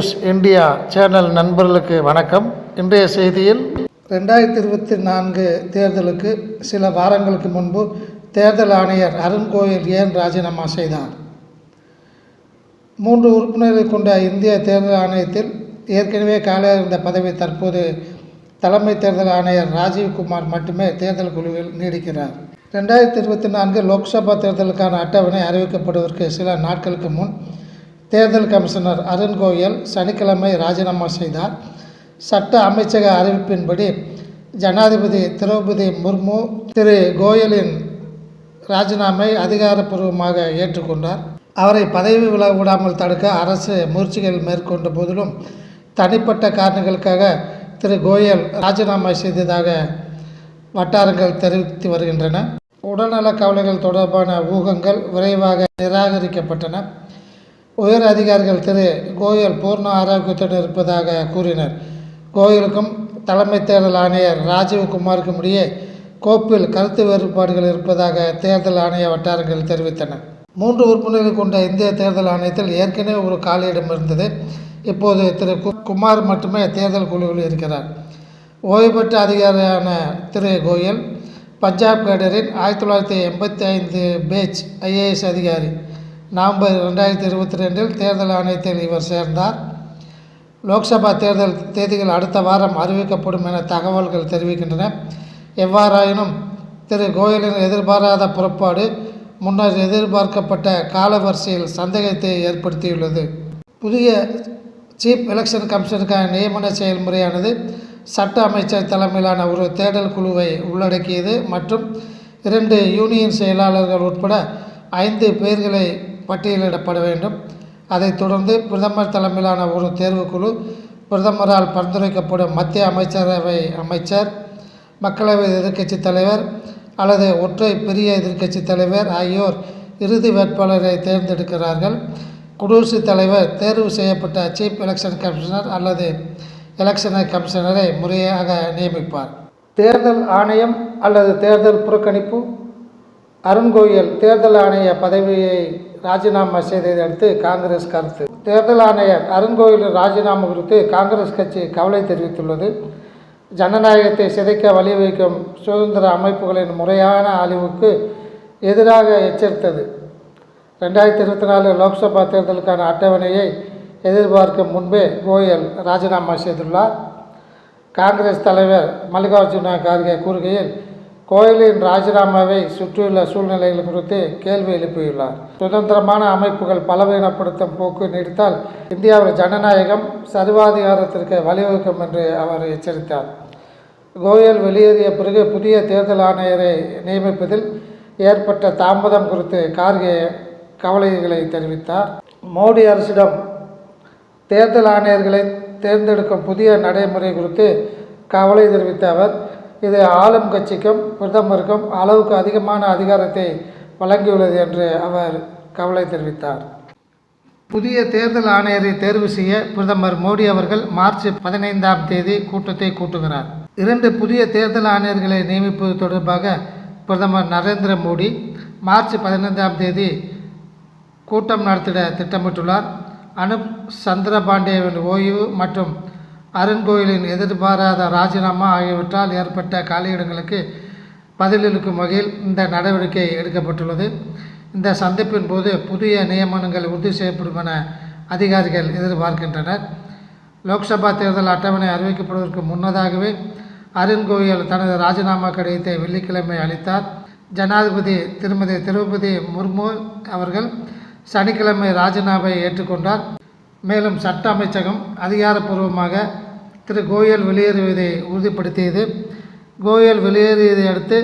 News India channel நண்பர்களுக்கு வணக்கம். இன்றைய செய்தியில் ரெண்டாயிரத்தி இருபத்தி நான்கு தேர்தலுக்கு சில வாரங்களுக்கு முன்பு தேர்தல் ஆணையர் அருண் கோயல் ஏன் ராஜினாமா செய்தார்? மூன்று உறுப்பினர்களை கொண்ட இந்திய தேர்தல் ஆணையத்தில் ஏற்கனவே காலியாக இருந்த பதவி தற்போது தலைமை தேர்தல் ஆணையர் ராஜீவ்குமார் மட்டுமே தேர்தல் குழுவில் நீடிக்கிறார். ரெண்டாயிரத்தி இருபத்தி நான்கு லோக்சபா தேர்தலுக்கான அட்டவணை அறிவிக்கப்படுவதற்கு சில நாட்களுக்கு முன் தேர்தல் கமிஷனர் அருண் கோயல் சனிக்கிழமை ராஜினாமா செய்தார். சட்ட அமைச்சக அறிவிப்பின்படி ஜனாதிபதி திரௌபதி முர்மு திரு கோயலின் ராஜினாமை அதிகாரப்பூர்வமாக ஏற்றுக்கொண்டார். அவரை பதவி விலக விடாமல் தடுக்க அரசு முயற்சிகள் மேற்கொண்ட போதிலும் தனிப்பட்ட காரணங்களுக்காக திரு கோயல் ராஜினாமா செய்ததாக வட்டாரங்கள் தெரிவித்து வருகின்றன. உடல்நல கவலைகள் தொடர்பான ஊகங்கள் விரைவாக நிராகரிக்கப்பட்டன. உயர் அதிகாரிகள் திரு கோயல் பூர்ண ஆரோக்கியத்துடன் இருப்பதாக கூறினர். கோயலுக்கும் தலைமை தேர்தல் ஆணையர் ராஜீவ்குமாருக்கும் இடையே கோப்பில் கருத்து வேறுபாடுகள் இருப்பதாக தேர்தல் ஆணைய வட்டாரங்கள் தெரிவித்தன. மூன்று உறுப்பினர்கள் கொண்ட இந்திய தேர்தல் ஆணையத்தில் ஏற்கனவே ஒரு காலியிடம் இருந்தது. இப்போது திரு கு- குமார் மட்டுமே தேர்தல் குழுவில் இருக்கிறார். ஓய்வு பெற்ற அதிகாரியான திரு கோயல் பஞ்சாப் கேடரின் ஆயிரத்தி தொள்ளாயிரத்தி எண்பத்தி ஐந்து பேச் ஐஏஎஸ் அதிகாரி நவம்பர் ரெண்டாயிரத்தி இருபத்தி ரெண்டில் தேர்தல் ஆணையத்தில் இவர் சேர்ந்தார். லோக்சபா தேர்தல் தேதிகள் அடுத்த வாரம் அறிவிக்கப்படும் என தகவல்கள் தெரிவிக்கின்றன. எவ்வாறாயினும் திரு கோயலின் எதிர்பாராத புறப்பாடு முன்னர் எதிர்பார்க்கப்பட்ட காலவரிசையில் சந்தேகத்தை ஏற்படுத்தியுள்ளது. புதிய சீஃப் எலெக்ஷன் கமிஷனுக்கான நியமன செயல்முறையானது சட்ட அமைச்சர் தலைமையிலான ஒரு தேடல் குழுவை உள்ளடக்கியது மற்றும் இரண்டு யூனியன் செயலாளர்கள் உட்பட ஐந்து பேர்களை பட்டியலிடப்பட வேண்டும். அதைத் தொடர்ந்து பிரதமர் தலைமையிலான ஒரு தேர்வுக்குழு பிரதமரால் பரிந்துரைக்கப்படும் மத்திய அமைச்சரவை அமைச்சர் மக்களவை எதிர்க்கட்சித் தலைவர் அல்லது ஒற்றை பெரிய எதிர்க்கட்சித் தலைவர் ஆகியோர் இறுதி வேட்பாளரை தேர்ந்தெடுக்கிறார்கள். குடியரசுத் தலைவர் தேர்வு செய்யப்பட்ட சீஃப் எலெக்ஷன் கமிஷனர் அல்லது எலெக்ஷன் கமிஷனரை முறையாக நியமிப்பார். தேர்தல் ஆணையம் அல்லது தேர்தல் புறக்கணிப்பு அருண்கோயில் தேர்தல் ஆணைய பதவியை ராஜினாமா செய்ததை அடுத்து காங்கிரஸ் கருத்து. தேர்தல் ஆணையர் அருண்கோயிலின் ராஜினாமா குறித்து காங்கிரஸ் கட்சி கவலை தெரிவித்துள்ளது. ஜனநாயகத்தை சிதைக்க வழிவகுக்கும் சுதந்திர அமைப்புகளின் முறையான அழிவுக்கு எதிராக எச்சரித்தது. ரெண்டாயிரத்தி இருபத்தி நாலு லோக்சபா தேர்தலுக்கான அட்டவணையை எதிர்பார்க்கும் முன்பே கோயல் ராஜினாமா செய்துள்ளார். காங்கிரஸ் தலைவர் மல்லிகார்ஜுன கார்கே கூறுகையில் கோயிலின் ராஜினாமாவை சுற்றியுள்ள சூழ்நிலைகள் குறித்து கேள்வி எழுப்பியுள்ளார். சுதந்திரமான அமைப்புகள் பலவீனப்படுத்தும் போக்கு நீடித்தால் இந்தியாவில் ஜனநாயகம் சர்வாதிகாரத்திற்கு வழிவகுக்கும் என்று அவர் எச்சரித்தார். கோயல் வெளியேறிய பிறகு புதிய தேர்தல் ஆணையரை நியமிப்பதில் ஏற்பட்ட தாமதம் குறித்து கார்கே கவலைகளை தெரிவித்தார். மோடி அரசிடம் தேர்தல் ஆணையர்களை தேர்ந்தெடுக்கும் புதிய நடைமுறை குறித்து கவலை தெரிவித்த அவர் இது ஆளும் கட்சிக்கும் பிரதமருக்கும் அளவுக்கு அதிகமான அதிகாரத்தை வழங்கியுள்ளது என்று அவர் கவலை தெரிவித்தார். புதிய தேர்தல் ஆணையரை தேர்வு செய்ய பிரதமர் மோடி அவர்கள் மார்ச் பதினைந்தாம் தேதி கூட்டத்தை கூட்டுகிறார். இரண்டு புதிய தேர்தல் ஆணையர்களை நியமிப்பது தொடர்பாக பிரதமர் நரேந்திர மோடி மார்ச் பதினைந்தாம் தேதி கூட்டம் நடத்திட திட்டமிட்டுள்ளார். அனுப் சந்திரபாண்டேவின் ஓய்வு மற்றும் அருண் கோயிலின் எதிர்பாராத ராஜினாமா ஆகியவற்றால் ஏற்பட்ட காலியிடங்களுக்கு பதிலளிக்கும் வகையில் இந்த நடவடிக்கை எடுக்கப்பட்டுள்ளது. இந்த சந்திப்பின் போது புதிய நியமனங்கள் உறுதி செய்யப்படும் என அதிகாரிகள் எதிர்பார்க்கின்றனர். லோக்சபா தேர்தல் அட்டவணை அறிவிக்கப்படுவதற்கு முன்னதாகவே அருண் கோயல் தனது ராஜினாமா கடிதத்தை வெள்ளிக்கிழமை அளித்தார். ஜனாதிபதி திருமதி திரௌபதி முர்மு அவர்கள் சனிக்கிழமை ராஜினாமாவை ஏற்றுக்கொண்டார். மேலும் சட்ட அமைச்சகம் அதிகாரப்பூர்வமாக திரு கோயல் வெளியேறுவதை உறுதிப்படுத்தியது. கோயல் வெளியேறியதை அடுத்து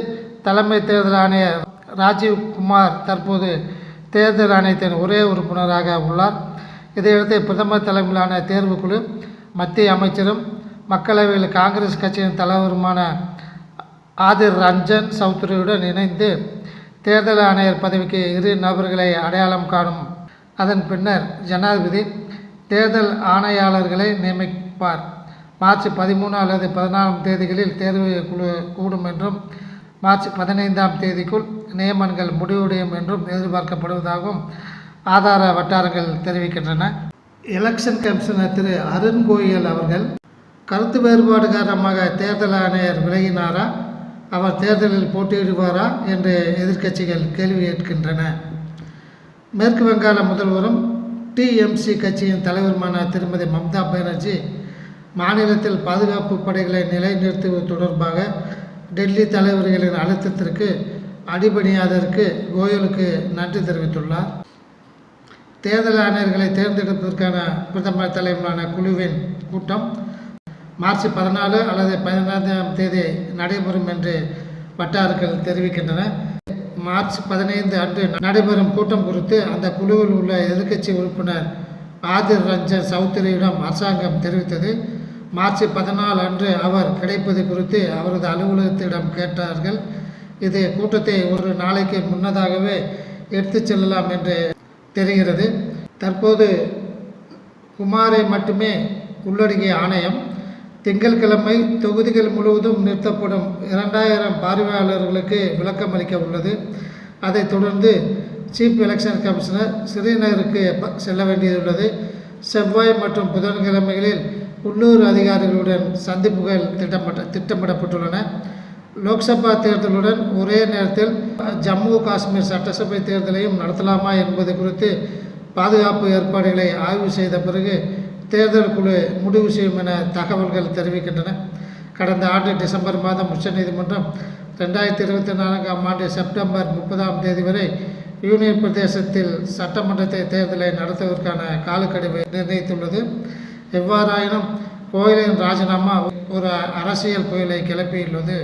தலைமை தேர்தல் ஆணையர் ராஜீவ் குமார் தற்போது தேர்தல் ஆணையத்தின் ஒரே உறுப்பினராக உள்ளார். இதையடுத்து பிரதமர் தலைமையிலான தேர்வுக்குழு மத்திய அமைச்சரும் மக்களவையில் காங்கிரஸ் கட்சியின் தலைவருமான ஆதிர் ரஞ்சன் சௌத்ரியுடன் இணைந்து தேர்தல் ஆணையர் பதவிக்கு இரு நபர்களை அடையாளம் காணும். அதன் பின்னர் ஜனாதிபதி தேர்தல் ஆணையாளர்களை நியமிப்பார். மார்ச் பதிமூணு அல்லது பதினாலாம் தேதிகளில் தேர்வு குழு கூடும் என்றும் மார்ச் பதினைந்தாம் தேதிக்குள் நியமனங்கள் முடிவடையும் என்றும் எதிர்பார்க்கப்படுவதாகவும் ஆதார வட்டாரங்கள் தெரிவிக்கின்றன. எலெக்ஷன் கமிஷனர் திரு அருண் கோயல் அவர்கள் கருத்து வேறுபாடு காரணமாக தேர்தல் ஆணையர் விலகினாரா? அவர் தேர்தலில் போட்டியிடுவாரா? என்று எதிர்க்கட்சிகள் கேள்வி கேட்கின்றன மேற்கு வங்காள முதல்வரும் டிஎம்சி கட்சியின் தலைவருமான திருமதி மம்தா பானர்ஜி மாநிலத்தில் பாதுகாப்பு படைகளை நிலைநிறுத்துவது தொடர்பாக டெல்லி தலைவர்களின் அழுத்தத்திற்கு அடிபணியாததற்கு கோயலுக்கு நன்றி தெரிவித்துள்ளார். தேர்தல் ஆணையர்களை தேர்ந்தெடுப்பதற்கான பிரதமர் தலைமையிலான குழுவின் கூட்டம் மார்ச் பதினாலு அல்லது பதினைந்தாம் தேதி நடைபெறும் என்று வட்டாரங்கள் தெரிவிக்கின்றன. மார்ச் பதினைந்து அன்று நடைபெறும் கூட்டம் குறித்து அந்த குழுவில் உள்ள எதிர்க்கட்சி உறுப்பினர் ஆதிர் ரஞ்சன் சௌத்ரியிடம் அரசாங்கம் தெரிவித்தது. மார்ச் பதினாலு அன்று அவர் கிடைப்பது குறித்து அவரது அலுவலகத்திடம் கேட்டார்கள். இது கூட்டத்தை ஒரு நாளைக்கு முன்னதாகவே எடுத்துச் செல்லலாம் என்று தெரிகிறது. தற்போது குமாரை மட்டுமே உள்ளடங்கிய ஆணையம் திங்கட்கிழமை தொகுதிகள் முழுவதும் நிறுத்தப்படும் இரண்டாயிரம் பார்வையாளர்களுக்கு விளக்கம் அளிக்க உள்ளது. அதைத் தொடர்ந்து சீஃப் எலெக்ஷன் கமிஷனர் ஸ்ரீநகருக்கு செல்ல வேண்டியுள்ளது. செவ்வாய் மற்றும் புதன்கிழமைகளில் உள்ளூர் அதிகாரிகளுடன் சந்திப்புகள் திட்டமிட்ட திட்டமிடப்பட்டுள்ளன. லோக்சபா தேர்தலுடன் ஒரே நேரத்தில் ஜம்மு காஷ்மீர் சட்டசபை தேர்தலையும் நடத்தலாமா என்பது குறித்து பாதுகாப்பு ஏற்பாடுகளை ஆய்வு செய்த பிறகு தேர்தல் குழு முடிவு செய்யும் என தகவல்கள் தெரிவிக்கின்றன. கடந்த ஆண்டு டிசம்பர் மாதம் உச்சநீதிமன்றம் ரெண்டாயிரத்தி இருபத்தி நான்காம் ஆண்டு செப்டம்பர் முப்பதாம் தேதி வரை யூனியன் பிரதேசத்தில் சட்டமன்றத்தை தேர்தலை நடத்துவதற்கான காலக்கெடுவை நிர்ணயித்துள்ளது. எவ்வாறாயினும் கோயிலின் ராஜினாமா ஒரு அரசியல் புயலை கிளப்பியுள்ளது.